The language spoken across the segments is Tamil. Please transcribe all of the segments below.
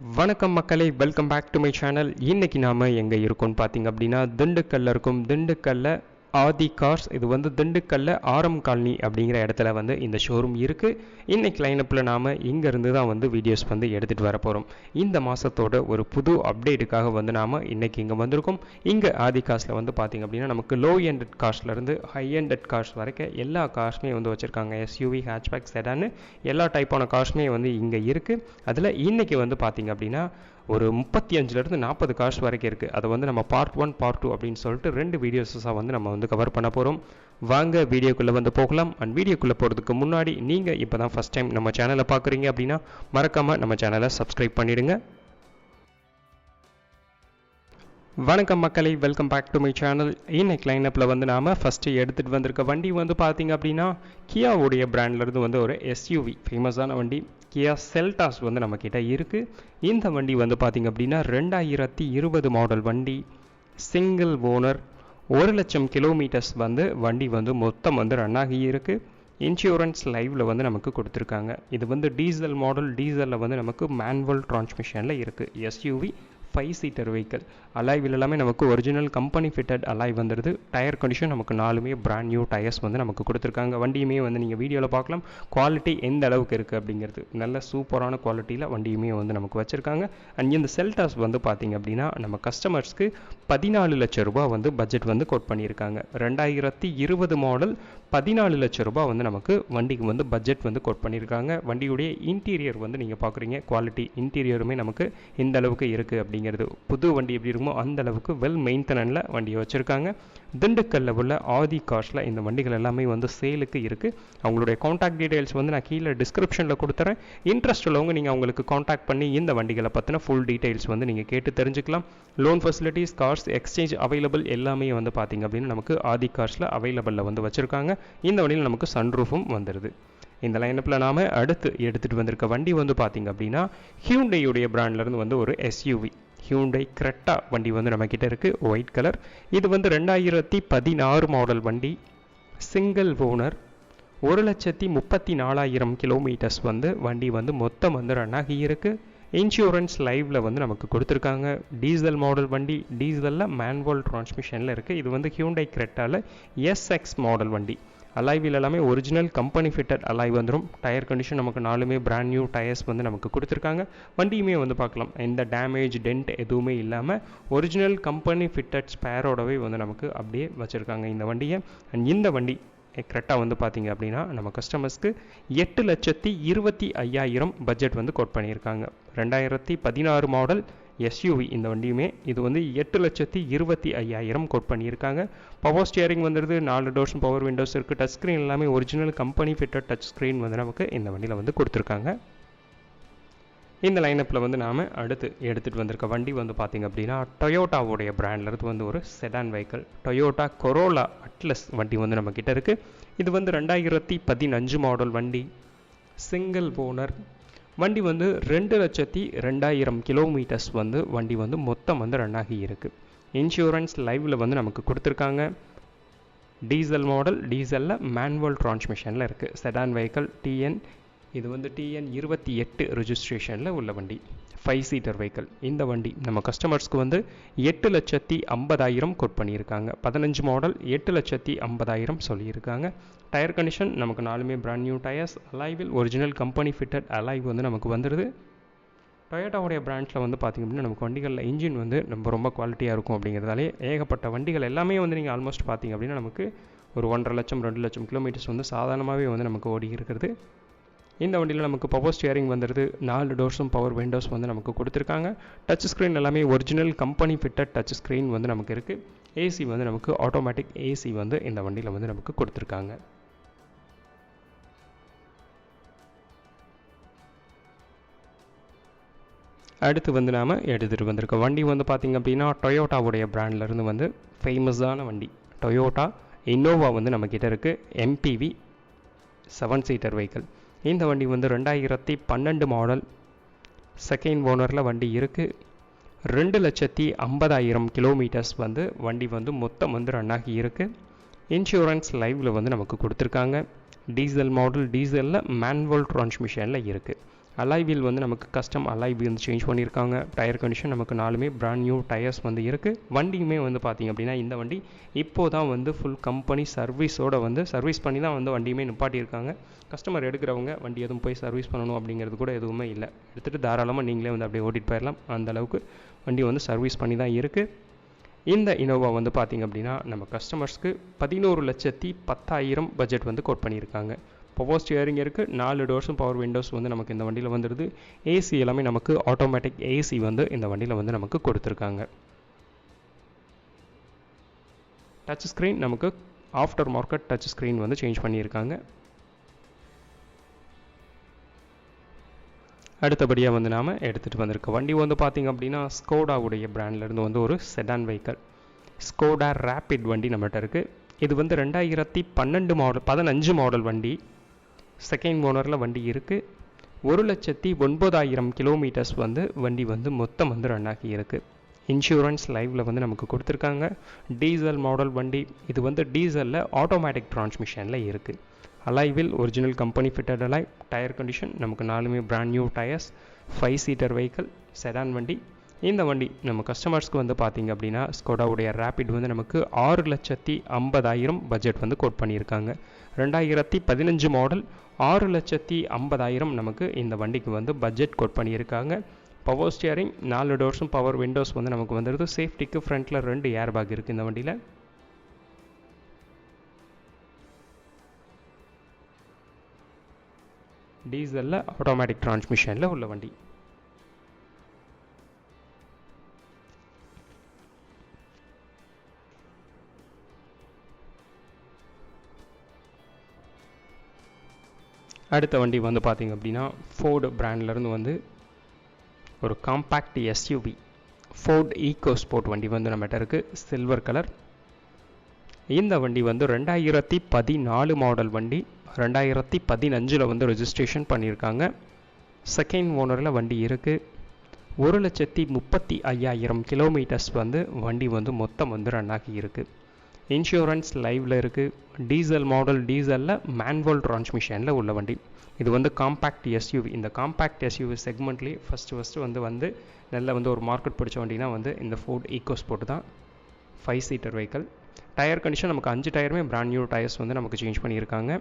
வணக்கம் மக்களே welcome back to my channel இன்னைக்கு நாம எங்கே இருக்கோம்னு பார்த்தீங்க அப்படின்னா திண்டுக்கல்ல இருக்கும். திண்டுக்கல்ல ஆதி கார்ஸ் இது வந்து திண்டுக்கல்ல ஆரம் காலனி அப்படிங்கிற இடத்துல வந்து இந்த ஷோரூம் இருக்குது இன்னைக்கு லைனப்பில் நாம் இங்கேருந்து தான் வந்து வீடியோஸ் வந்து எடுத்துகிட்டு வர போகிறோம் இந்த மாதத்தோட ஒரு புது அப்டேட்டுக்காக வந்து நாம் இன்றைக்கி இங்கே வந்திருக்கோம். இங்கே ஆதி காஸில் வந்து பார்த்தீங்க அப்படின்னா நமக்கு லோ எண்டட் காஸ்ட்லேருந்து ஹை எண்டட் காஸ்ட் வரைக்கும் எல்லா கார்ஸுமே வந்து வச்சுருக்காங்க. எஸ்யூவி ஹேட்ச்பேக் செடான்னு எல்லா டைப்பான கார்ஸுமே வந்து இங்கே இருக்குது அதில் இன்றைக்கி வந்து பார்த்திங்க அப்படின்னா ஒரு முப்பத்தி அஞ்சுலேருந்து நாற்பது கார்ஸ் வரைக்கும் இருக்குது அதை வந்து நம்ம பார்ட் ஒன் பார்ட் டூ அப்படின்னு சொல்லிட்டு ரெண்டு வீடியோஸாக வந்து நம்ம வந்து கவர் பண்ண போகிறோம் வாங்க வீடியோக்குள்ளே வந்து போகலாம். அண்ட் வீடியோக்குள்ளே போகிறதுக்கு முன்னாடி நீங்கள் இப்போ தான் ஃபஸ்ட் டைம் நம்ம சேனலை பார்க்குறீங்க அப்படின்னா மறக்காமல் நம்ம சேனலை சப்ஸ்கிரைப் பண்ணிடுங்க. வணக்கம் மக்களை welcome back to my channel இன்னைக்கு லைனப்பில் வந்து நாம் ஃபஸ்ட்டு எடுத்துகிட்டு வந்திருக்க வண்டி வந்து பார்த்தீங்க அப்படின்னா கியாவுடைய பிராண்ட்லேருந்து வந்து ஒரு எஸ்யூவி ஃபேமஸான வண்டி. கியா செல்டாஸ் வந்து நம்மக்கிட்ட இருக்குது இந்த வண்டி வந்து பார்த்திங்க அப்படின்னா ரெண்டாயிரத்தி இருபது மாடல் வண்டி. சிங்கிள் ஓனர் ஒரு லட்சம் கிலோமீட்டர்ஸ் வந்து வண்டி வந்து மொத்தம் வந்து ரன் ஆகி இருக்குது இன்சூரன்ஸ் லைவில் வந்து நமக்கு கொடுத்துருக்காங்க. இது வந்து டீசல் மாடல் டீசலில் வந்து நமக்கு மேனுவல் டிரான்ஸ்மிஷனில் இருக்குது எஸ்யூவி ஃபைவ் சீட்டர் வெஹிக்கிள் அலாய்வில் எல்லாமே நமக்கு ஒரிஜினல் கம்பெனி ஃபிட்டட் அலாய் வந்துடுது டயர் கண்டிஷன் நமக்கு நாலுமே பிராண்ட் நியூ டயர்ஸ் வந்து நமக்கு கொடுத்துருக்காங்க. வண்டியுமே வந்து நீங்கள் வீடியோவில் பார்க்கலாம். குவாலிட்டி எந்த அளவுக்கு இருக்குது அப்படிங்கிறது. நல்ல சூப்பரான குவாலிட்டியில் வண்டியுமே வந்து நமக்கு வச்சுருக்காங்க. அண்ட் இந்த செல்டாஸ் வந்து பார்த்திங்க அப்படின்னா நம்ம கஸ்டமர்ஸ்க்கு பதினாலு லட்சம் ரூபா வந்து பட்ஜெட் வந்து கோட் பண்ணியிருக்காங்க. ரெண்டாயிரத்தி இருபது மாடல் பதினாலு லட்சம் ரூபா வந்து நமக்கு வண்டிக்கு வந்து பட்ஜெட் வந்து கோட் பண்ணியிருக்காங்க. வண்டியுடைய இன்டீரியர் வந்து நீங்கள் பார்க்குறீங்க. குவாலிட்டி இன்டீரியருமே நமக்கு இந்த அளவுக்கு இருக்குது அப்படிங்கிறது புது வண்டி எப்படி இருக்குமோ அந்த அளவுக்கு வெல் மெயின்டெனனில் வண்டியை வச்சுருக்காங்க. திண்டுக்கல்ல உள்ள ஆதி கார்ஸில் இந்த வண்டிகள் எல்லாமே வந்து சேலுக்கு இருக்குது அவங்களுடைய காண்டாக்ட் டீடைல்ஸ் வந்து நான் கீழே டிஸ்கிரிப்ஷனில் கொடுத்துறேன். இன்ட்ரெஸ்ட் உள்ளவங்க நீங்கள் அவங்களுக்கு காண்டாக்ட் பண்ணி இந்த வண்டிகளை பற்றின ஃபுல் டீடைல்ஸ் வந்து நீங்கள் கேட்டு தெரிஞ்சுக்கலாம். Loan facilities cars exchange available எல்லாமே வந்து பார்த்திங்க அப்படின்னா நமக்கு ஆதி கார்ஸில் அவைலபிளில் வந்து வச்சுருக்காங்க. இந்த வண்டியில் நமக்கு சன்ரூஃபும் வந்துடுது இந்த லைனப்பில் நாம் அடுத்து எடுத்துகிட்டு வந்திருக்க வண்டி வந்து பார்த்திங்க அப்படின்னா ஹியூண்டையுடைய பிராண்ட்லேருந்து வந்து ஒரு எஸ்யூவி ஹியூண்டை கிரெட்டா வண்டி வந்து நம்மக்கிட்ட இருக்குது ஒயிட் கலர் இது வந்து ரெண்டாயிரத்தி பதினாறு மாடல் வண்டி. சிங்கிள் ஓனர் ஒரு லட்சத்தி முப்பத்தி நாலாயிரம் கிலோமீட்டர்ஸ் வந்து வண்டி வந்து மொத்தம் வந்து ரன் ஆகி இருக்குது இன்சூரன்ஸ் லைவில் வந்து நமக்கு கொடுத்துருக்காங்க. டீசல் மாடல் வண்டி. டீசலில் மேன்வல் டிரான்ஸ்மிஷனில் இருக்குது இது வந்து ஹியூண்டை கிரெட்டாவில் எஸ்எக்ஸ் மாடல் வண்டி. அலைவில் எல்லாமே ஒரிஜினல் கம்பெனி ஃபிட்டட் அலாய் வந்துடும் டயர் கண்டிஷன் நமக்கு நாலுமே பிராண்ட் நியூ டயர்ஸ் வந்து நமக்கு கொடுத்துருக்காங்க. வண்டியுமே வந்து பார்க்கலாம். எந்த டேமேஜ் டென்ட் எதுவுமே இல்லாமல் ஒரிஜினல் கம்பெனி ஃபிட்டட் ஸ்பேரோடவே வந்து நமக்கு அப்படியே வச்சுருக்காங்க இந்த வண்டியை. அண்ட் இந்த வண்டி கரெக்டாக வந்து பார்த்தீங்க அப்படின்னா நம்ம கஸ்டமர்ஸ்க்கு எட்டு லட்சத்தி இருபத்தி ஐயாயிரம் பட்ஜெட் வந்து கோட் பண்ணியிருக்காங்க. ரெண்டாயிரத்தி பதினாறு மாடல் எஸ்யூவி இந்த வண்டியுமே. இது வந்து எட்டு லட்சத்தி இருபத்தி ஐயாயிரம் கோட் பண்ணியிருக்காங்க. பவர் ஸ்டியரிங் வந்துடுது நாலு டோர்ஸ் பவர் விண்டோஸ் இருக்குது டச் ஸ்க்ரீன் எல்லாமே original company fitted touch screen வந்து நமக்கு இந்த வண்டியில் வந்து கொடுத்துருக்காங்க. இந்த லைனப்பில் வந்து நாம் அடுத்து எடுத்துகிட்டு வந்திருக்க வண்டி வந்து பார்த்திங்க அப்படின்னா டொயோட்டாவோடைய பிராண்ட்லேருந்து வந்து ஒரு செடான் வெஹிக்கிள் டொயோட்டா கொரோலா அட்லஸ் வண்டி வந்து நம்மக்கிட்ட இருக்குது இது வந்து ரெண்டாயிரத்தி பதினஞ்சு மாடல் வண்டி. சிங்கிள் ஓனர் வண்டி வந்து ரெண்டு லட்சத்தி ரெண்டாயிரம் கிலோமீட்டர்ஸ் வந்து வண்டி வந்து மொத்தம் வந்து ரன் ஆகி இருக்குது இன்சூரன்ஸ் லைவில் வந்து நமக்கு கொடுத்துருக்காங்க. டீசல் மாடல் டீசலில் மேனுவல் டிரான்ஸ்மிஷனில் இருக்குது செடான் வெஹிக்கிள் டிஎன் இது வந்து டிஎன் இருபத்தி எட்டு ரிஜிஸ்ட்ரேஷனில் உள்ள வண்டி. ஃபைவ் சீட்டர் வெஹிக்கிள் இந்த வண்டி நம்ம கஸ்டமர்ஸ்க்கு வந்து எட்டு லட்சத்தி ஐம்பதாயிரம் கோட் பண்ணியிருக்காங்க. பதினஞ்சு மாடல் எட்டு லட்சத்தி ஐம்பதாயிரம் சொல்லியிருக்காங்க. டயர் கண்டிஷன் நமக்கு நாலுமே brand new tyres alloy wheel original company fitted alloy வந்து நமக்கு வந்துடுது டொயோட்டாவுடைய பிராண்ட்ஸில் வந்து பார்த்திங்க அப்படின்னா நமக்கு வண்டிகளில் இன்ஜின் வந்து நம்ம ரொம்ப குவாலிட்டியாக இருக்கும் அப்படிங்கிறதாலே ஏகப்பட்ட வண்டிகள் எல்லாமே வந்து நீங்கள் ஆல்மோஸ்ட் பார்த்திங்க அப்படின்னா நமக்கு ஒரு ஒன்றரை லட்சம் ரெண்டு லட்சம் கிலோமீட்டர்ஸ் வந்து சாதாரணமாகவே வந்து நமக்கு ஓடி இருக்கிறது. இந்த வண்டியில் நமக்கு பவர் ஸ்டியரிங் வந்துடுது நாலு டோர்ஸும் பவர் விண்டோஸ் வந்து நமக்கு கொடுத்துருக்காங்க. டச் ஸ்க்ரீன் எல்லாமே original company fitted touch screen வந்து நமக்கு இருக்குது ஏசி வந்து நமக்கு ஆட்டோமேட்டிக் ஏசி வந்து இந்த வண்டியில் வந்து நமக்கு கொடுத்துருக்காங்க. அடுத்து வந்து நாம் எடுத்துகிட்டு வந்திருக்க வண்டி வந்து பார்த்திங்க அப்படின்னா டொயோட்டாவுடைய பிராண்ட்லேருந்து வந்து ஃபேமஸான வண்டி. டொயோட்டா இன்னோவா வந்து நம்மக்கிட்ட இருக்குது எம்பிவி செவன் சீட்டர் வெஹிக்கிள் இந்த வண்டி வந்து ரெண்டாயிரத்தி பன்னெண்டு மாடல். செகண்ட் ஓனரில் வண்டி இருக்குது ரெண்டு லட்சத்தி ஐம்பதாயிரம் கிலோமீட்டர்ஸ் வந்து வண்டி வந்து மொத்தம் வந்து ரன் ஆகி இருக்குது இன்சூரன்ஸ் லைவில் வந்து நமக்கு கொடுத்துருக்காங்க. டீசல் மாடல் டீசலில் மேன்வல் டிரான்ஸ்மிஷனில் இருக்குது அலாய் வீல் வந்து நமக்கு கஸ்டம் அலாய் வீல் வந்து சேஞ்ச் பண்ணியிருக்காங்க. டயர் கண்டிஷன் நமக்கு நாலுமே பிராண்ட் நியூ டயர்ஸ் வந்து இருக்குது வண்டியுமே வந்து பார்த்திங்க அப்படின்னா இந்த வண்டி இப்போ தான் வந்து ஃபுல் கம்பெனி சர்வீஸோட வந்து சர்வீஸ் பண்ணி தான் வந்து வண்டியுமே நிப்பாட்டியிருக்காங்க. கஸ்டமர் எடுக்கிறவங்க வண்டி எதுவும் போய் சர்வீஸ் பண்ணணும் அப்படிங்கிறது கூட எதுவுமே இல்லை. எடுத்துகிட்டு தாராளமாக நீங்களே வந்து அப்படியே ஓட்டிகிட்டு போயிடலாம் அந்த அளவுக்கு வண்டி வந்து சர்வீஸ் பண்ணி தான் இருக்குது இந்த இனோவா வந்து பார்த்திங்க அப்படின்னா நம்ம கஸ்டமர்ஸ்க்கு பதினோரு லட்சத்தி பத்தாயிரம் பட்ஜெட் வந்து கோட் பண்ணியிருக்காங்க. பவர் ஸ்டியரிங் இருக்குது நாலு டோர்ஸும் பவர் விண்டோஸ் வந்து நமக்கு இந்த வண்டியில் வந்துடுது ஏசி எல்லாமே நமக்கு ஆட்டோமேட்டிக் ஏசி வந்து இந்த வண்டியில் வந்து நமக்கு கொடுத்துருக்காங்க. டச் ஸ்க்ரீன் நமக்கு ஆஃப்டர் மார்க்கெட் டச் ஸ்க்ரீன் வந்து சேஞ்ச் பண்ணியிருக்காங்க. அடுத்தபடியாக வந்து நாம் எடுத்துகிட்டு வந்திருக்க வண்டி வந்து பார்த்திங்க அப்படின்னா ஸ்கோடாவுடைய பிராண்ட்லேருந்து வந்து ஒரு செடான் வெஹிக்கல் ஸ்கோடா ரேபிட் வண்டி நம்மகிட்ட இருக்குது இது வந்து ரெண்டாயிரத்தி பன்னெண்டு மாடல் பதினஞ்சு மாடல் வண்டி. செகண்ட் ஓனரில் வண்டி இருக்குது ஒரு லட்சத்தி ஒன்பதாயிரம் கிலோமீட்டர்ஸ் வந்து வண்டி வந்து மொத்தம் வந்து ரன் ஆகி இருக்குது இன்சூரன்ஸ் லைவில் வந்து நமக்கு கொடுத்துருக்காங்க. டீசல் மாடல் வண்டி இது வந்து டீசலில் ஆட்டோமேட்டிக் டிரான்ஸ்மிஷனில் இருக்குது alloy wheel original company fitted alloy tyre condition நமக்கு நாலுமே brand new tyres five seater vehicle sedan வண்டி. இந்த வண்டி நம்ம கஸ்டமர்ஸ்க்கு வந்து பார்த்திங்க அப்படின்னா ஸ்கோடாவுடைய ரேபிட் வந்து நமக்கு ஆறு லட்சத்தி ஐம்பதாயிரம் பட்ஜெட் வந்து கோட் பண்ணியிருக்காங்க. ரெண்டாயிரத்தி பதினஞ்சு மாடல் ஆறு லட்சத்தி ஐம்பதாயிரம் நமக்கு இந்த வண்டிக்கு வந்து பட்ஜெட் கோட் பண்ணியிருக்காங்க. பவர் ஸ்டியரிங் நாலு டோர்ஸும் பவர் விண்டோஸ் வந்து நமக்கு வந்துடுது சேஃப்டிக்கு ஃப்ரண்ட்டில் ரெண்டு ஏர் பேக் இருக்குது இந்த வண்டியில். டீசலில் ஆட்டோமேட்டிக் டிரான்ஸ்மிஷனில் உள்ள வண்டி. அடுத்த வண்டி வந்து பார்த்திங்க அப்படின்னா ஃபோர்டு பிராண்ட்லேருந்து வந்து ஒரு compact SUV Ford EcoSport வண்டி வந்து நம்மகிட்ட இருக்குது சில்வர் கலர் இந்த வண்டி வந்து ரெண்டாயிரத்தி பதினாலு மாடல் வண்டி. ரெண்டாயிரத்தி பதினஞ்சில் வந்து ரெஜிஸ்ட்ரேஷன் பண்ணியிருக்காங்க. செகண்ட் ஓனரில் வண்டி இருக்குது ஒரு லட்சத்தி முப்பத்தி ஐயாயிரம் கிலோமீட்டர்ஸ் வந்து வண்டி வந்து மொத்தம் வந்து ரன் ஆகி இருக்குது இன்சூரன்ஸ் லைவில் இருக்குது டீசல் மாடல் டீசலில் மேன்வல் டிரான்ஸ்மிஷனில் உள்ள வண்டி. இது வந்து காம்பேக்ட் எஸ்யூவி இந்த காம்பேக்ட் எஸ்யூவி செக்மெண்ட்லேயே ஃபஸ்ட்டு ஃபஸ்ட்டு வந்து வந்து நல்ல வந்து ஒரு மார்க்கெட் பிடிச்ச வண்டினா வந்து இந்த ஃபோர்ட் ஈகோ ஸ்போர்ட் தான். Five seater vehicle tyre condition நமக்கு அஞ்சு டயருமே பிராண்ட் நியூ டயர்ஸ் வந்து நமக்கு சேஞ்ச் பண்ணியிருக்காங்க.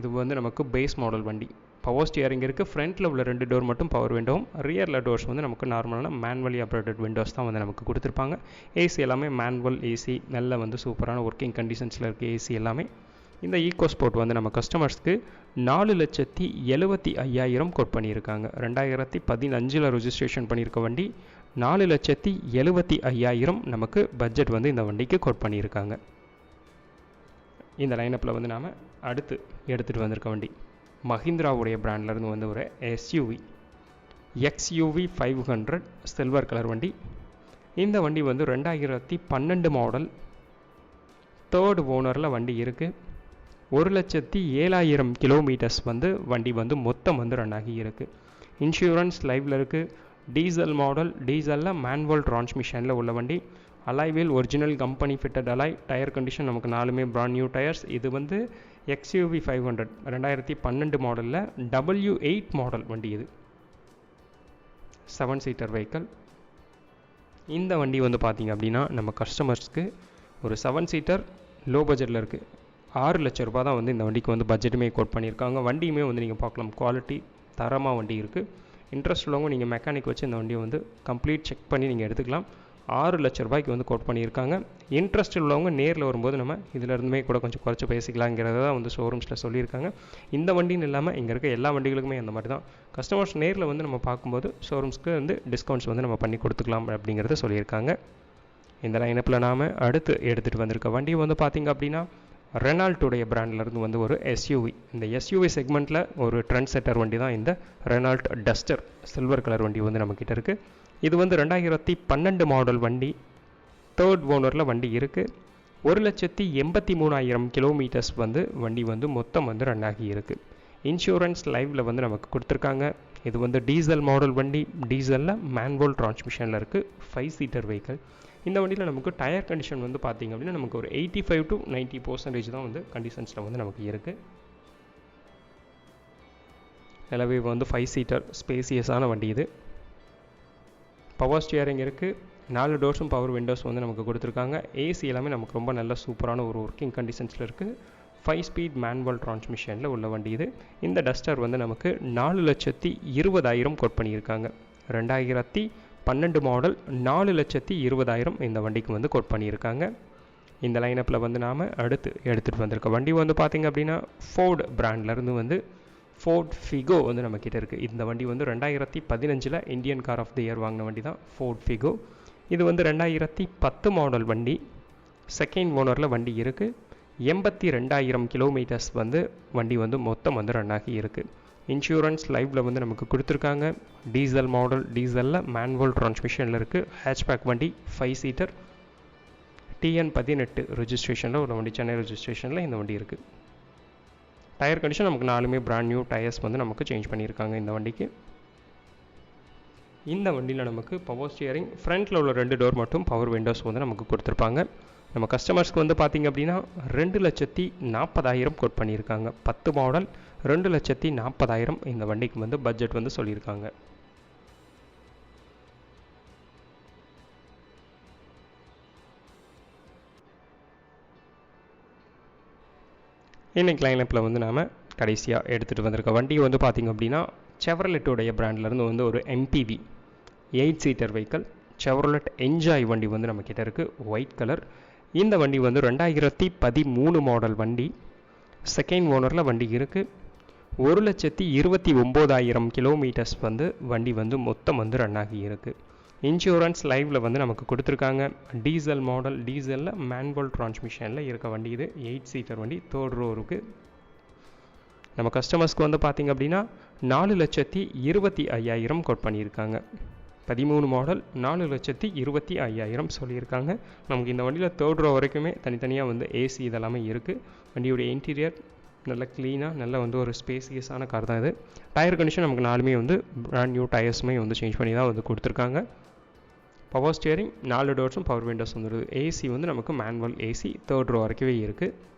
இது வந்து நமக்கு பேஸ் மாடல் வண்டி. பவர் ஸ்டியரிங் இருக்குது ஃப்ரண்ட்டில் உள்ள ரெண்டு டோர் மட்டும் பவர் விண்டோவும் ரியரில் டோர்ஸ் வந்து நமக்கு நார்மலான மேனுவலி ஆப்ரேட்டட் விண்டோஸ் தான் வந்து நமக்கு கொடுத்துருப்பாங்க. ஏசி எல்லாமே மேனுவல் ஏசி நல்ல வந்து சூப்பரான ஒர்க்கிங் கண்டிஷன்ஸில் இருக்க ஏசி எல்லாமே. இந்த ஈகோ ஸ்போர்ட் வந்து நம்ம கஸ்டமர்ஸ்க்கு நாலு லட்சத்தி எழுபத்தி ஐயாயிரம் கோட் பண்ணியிருக்காங்க. ரெண்டாயிரத்தி பதினஞ்சில் ரிஜிஸ்ட்ரேஷன் பண்ணியிருக்க வண்டி நாலு லட்சத்தி எழுபத்தி ஐயாயிரம் நமக்கு பட்ஜெட் வந்து இந்த வண்டிக்கு கோட் பண்ணியிருக்காங்க. இந்த லைனப்பில் வந்து நாம் அடுத்து எடுத்துகிட்டு வந்திருக்க வண்டி. மஹிந்திராவுடைய பிராண்ட்லேருந்து வந்து ஒரு SUV XUV five hundred silver colour வண்டி. இந்த வண்டி வந்து ரெண்டாயிரத்தி பன்னெண்டு மாடல் தேர்ட் ஓனரில் வண்டி இருக்குது ஒரு லட்சத்தி ஏழாயிரம் கிலோமீட்டர்ஸ் வந்து வண்டி வந்து மொத்தம் வந்து ரன் ஆகி இருக்குது இன்சூரன்ஸ் லைவில் இருக்குது டீசல் மாடல் டீசலில் மேன்வல் டிரான்ஸ்மிஷனில் உள்ள வண்டி. Alloy wheel original company fitted alloy tyre condition நமக்கு நாலுமே பிராண்ட் நியூ டயர்ஸ் இது வந்து எக்ஸ்யூவி ஃபைவ் ஹண்ட்ரட் ரெண்டாயிரத்தி பன்னெண்டு மாடலில் டபுள்யூ எயிட் மாடல் வண்டி இது. செவன் சீட்டர் வெஹிக்கல் இந்த வண்டி வந்து பார்த்திங்க அப்படின்னா நம்ம கஸ்டமர்ஸ்க்கு ஒரு செவன் சீட்டர் லோ பட்ஜெட்டில் இருக்குது ஆறு லட்ச ரூபா தான் வந்து இந்த வண்டிக்கு வந்து பட்ஜெட்டுமே கோட் பண்ணியிருக்காங்க. வண்டியுமே வந்து நீங்கள் பார்க்கலாம் குவாலிட்டி தரமாக வண்டி இருக்குது இன்ட்ரெஸ்ட் உள்ளவங்க நீங்கள் மெக்கானிக் வச்சு இந்த வண்டியை வந்து கம்ப்ளீட் செக் பண்ணி நீங்கள் எடுத்துக்கலாம். ஆறு லட்ச ரூபாய்க்கு வந்து கோட் பண்ணியிருக்காங்க. இன்ட்ரெஸ்ட் உள்ளவங்க நேரில் வரும்போது நம்ம இதிலருந்துமே கூட கொஞ்சம் குறைச்சி பேசிக்கலாங்கிறத தான் வந்து ஷோரூம்ஸில் சொல்லியிருக்காங்க. இந்த வண்டின்னு இல்லாமல் இங்கே இருக்க எல்லா வண்டிகளுக்குமே அந்த மாதிரி தான். கஸ்டமர்ஸ் நேரில் வந்து நம்ம பார்க்கும்போது ஷோரூம்ஸ்க்கு வந்து டிஸ்கவுண்ட்ஸ் வந்து நம்ம பண்ணி கொடுத்துக்கலாம் அப்படிங்கிறத சொல்லியிருக்காங்க. இந்த லைனப்பில் நாம் அடுத்து எடுத்துகிட்டு வந்திருக்க வண்டி வந்து பார்த்திங்க அப்படின்னா ரெனால்ட்டுடைய பிராண்ட்லேருந்து வந்து ஒரு எஸ்யூவி இந்த எஸ்யூவி செக்மெண்ட்டில் ஒரு ட்ரெண்ட் செட்டர் வண்டி தான் இந்த ரெனால்ட் டஸ்டர் சில்வர் கலர் வண்டி வந்து நம்மக்கிட்ட இருக்குது இது வந்து ரெண்டாயிரத்தி பன்னெண்டு மாடல் வண்டி. தேர்ட் ஓனரில் வண்டி இருக்குது ஒரு லட்சத்தி எண்பத்தி மூணாயிரம் கிலோமீட்டர்ஸ் வந்து வண்டி வந்து மொத்தம் வந்து ரன் ஆகி இருக்குது இன்சூரன்ஸ் லைவில் வந்து நமக்கு கொடுத்துருக்காங்க. இது வந்து டீசல் மாடல் வண்டி. டீசலில் மேன்வோல் டிரான்ஸ்மிஷனில் இருக்குது ஃபைவ் சீட்டர் வெஹிக்கிள் இந்த வண்டியில் நமக்கு டயர் கண்டிஷன் வந்து பார்த்திங்க அப்படின்னா நமக்கு ஒரு eighty five to ninety percentage தான் வந்து கண்டிஷன்ஸில் வந்து நமக்கு இருக்குது எல்லாமே வந்து ஃபைவ் சீட்டர் ஸ்பேசியஸான வண்டி இது. பவர் ஸ்டியரிங் இருக்குது நாலு டோர்ஸும் பவர் விண்டோஸ் வந்து நமக்கு கொடுத்துருக்காங்க. ஏசி எல்லாமே நமக்கு ரொம்ப நல்ல சூப்பரான ஒரு ஒர்க்கிங் கண்டிஷன்ஸில் இருக்குது ஃபைவ் ஸ்பீட் மேனுவல் டிரான்ஸ்மிஷனில் உள்ள வண்டி இது. இந்த டஸ்டர் வந்து நமக்கு நாலு லட்சத்தி இருபதாயிரம் கோட் பண்ணியிருக்காங்க. ரெண்டாயிரத்தி பன்னெண்டு மாடல் நாலு லட்சத்தி இருபதாயிரம் இந்த வண்டிக்கு வந்து கோட் பண்ணியிருக்காங்க. இந்த லைனப்பில் வந்து நாம் அடுத்து எடுத்துகிட்டு வந்திருக்க வண்டி வந்து பார்த்திங்க அப்படின்னா ஃபோர்டு பிராண்ட்லேருந்து வந்து ஃபோர்ட் ஃபிகோ வந்து நம்மக்கிட்ட இருக்குது இந்த வண்டி வந்து ரெண்டாயிரத்தி பதினஞ்சில் Indian car of the year வாங்கின வண்டி தான் ஃபோர்ட் ஃபிகோ இது வந்து ரெண்டாயிரத்தி பத்து மாடல் வண்டி. செகண்ட் ஓனரில் வண்டி இருக்குது எண்பத்தி ரெண்டாயிரம் கிலோமீட்டர்ஸ் வந்து வண்டி வந்து மொத்தம் வந்து ரன் ஆகி இருக்குது இன்சூரன்ஸ் லைவில் வந்து நமக்கு கொடுத்துருக்காங்க. டீசல் மாடல் டீசலில் மேன்வல் டிரான்ஸ்மிஷனில் இருக்குது ஹேட்ச்பேக் வண்டி ஃபைவ் சீட்டர் டிஎன் பதினெட்டு ரெஜிஸ்ட்ரேஷனில் ஒரு வண்டி சென்னை ரெஜிஸ்ட்ரேஷனில் இந்த வண்டி இருக்குது டயர் கண்டிஷன் நமக்கு நாலுமே பிராண்ட் நியூ டயர்ஸ் வந்து நமக்கு சேஞ்ச் பண்ணியிருக்காங்க இந்த வண்டிக்கு. இந்த வண்டியில் நமக்கு பவர் ஸ்டியரிங் ஃப்ரண்ட்டில் உள்ள ரெண்டு டோர் மட்டும் பவர் விண்டோஸ் வந்து நமக்கு கொடுத்துருப்பாங்க. நம்ம கஸ்டமர்ஸ்க்கு வந்து பார்த்திங்க அப்படின்னா ரெண்டு லட்சத்தி நாற்பதாயிரம் கோட் பண்ணியிருக்காங்க. பத்து மாடல் ரெண்டு லட்சத்தி நாற்பதாயிரம் இந்த வண்டிக்கு வந்து பட்ஜெட் வந்து சொல்லியிருக்காங்க. இன்னைக்கு லைனப்பில் வந்து நாம் கடைசியாக எடுத்துகிட்டு வந்திருக்க வண்டி வந்து பார்த்திங்க அப்படின்னா செவரலெட்டோடைய பிராண்ட்லேருந்து வந்து ஒரு MPV eight seater vehicle Chevrolet Enjoy வண்டி வந்து நம்மக்கிட்ட இருக்குது ஒயிட் கலர் இந்த வண்டி வந்து ரெண்டாயிரத்தி பதிமூணு மாடல் வண்டி. செகண்ட் ஓனரில் வண்டி இருக்குது ஒரு லட்சத்தி இருபத்தி ஒம்போதாயிரம் கிலோமீட்டர்ஸ் வந்து வண்டி வந்து மொத்தம் வந்து ரன் ஆகி இருக்குது இன்சூரன்ஸ் லைவில் வந்து நமக்கு கொடுத்துருக்காங்க. டீசல் மாடல் டீசலில் மேன்வல் டிரான்ஸ்மிஷனில் இருக்க வண்டி இது. எயிட் சீட்டர் வண்டி தேர்ட் ரோ இருக்குது நம்ம கஸ்டமர்ஸ்க்கு வந்து பார்த்திங்க அப்படின்னா நாலு லட்சத்தி இருபத்தி ஐயாயிரம் கோட் பண்ணியிருக்காங்க. பதிமூணு மாடல் நாலு லட்சத்தி இருபத்தி ஐயாயிரம் சொல்லியிருக்காங்க. நமக்கு இந்த வண்டியில் தேர்ட் ரோ வரைக்குமே தனித்தனியாக வந்து ஏசி இதெல்லாமே இருக்குது வண்டியோடைய இன்டீரியர் நல்ல க்ளீனாக நல்ல வந்து ஒரு ஸ்பேசியஸான கார் தான் இது. டயர் கண்டிஷன் நமக்கு நாலுமே வந்து பிராண்ட் நியூ டயர்ஸுமே வந்து சேஞ்ச் பண்ணி தான் வந்து கொடுத்துருக்காங்க. பவர் ஸ்டியரிங் நாலு டோர்ஸும் பவர் விண்டோஸ் வந்துடுது ஏசி வந்து நமக்கு மேனுவல் ஏசி தேர்ட் ரோ வரைக்குமே இருக்குது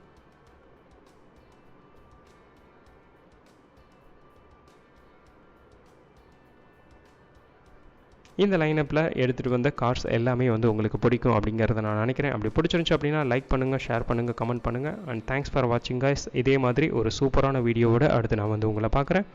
இந்த லைனப்பில் எடுத்துகிட்டு வந்த கார்ஸ் எல்லாமே வந்து உங்களுக்கு பிடிக்கும் அப்படிங்கிறத நான் நினைக்கிறேன். அப்படி பிடிச்சிருந்துச்சு அப்படின்னா லைக் பண்ணுங்கள் ஷேர் பண்ணுங்கள் கமெண்ட் பண்ணுங்கள் அண்ட் தேங்க்ஸ் ஃபார் வாட்சிங் காய்ஸ் இதே மாதிரி ஒரு சூப்பரான வீடியோவோட அடுத்து நான் வந்து உங்களை பார்க்குறேன்.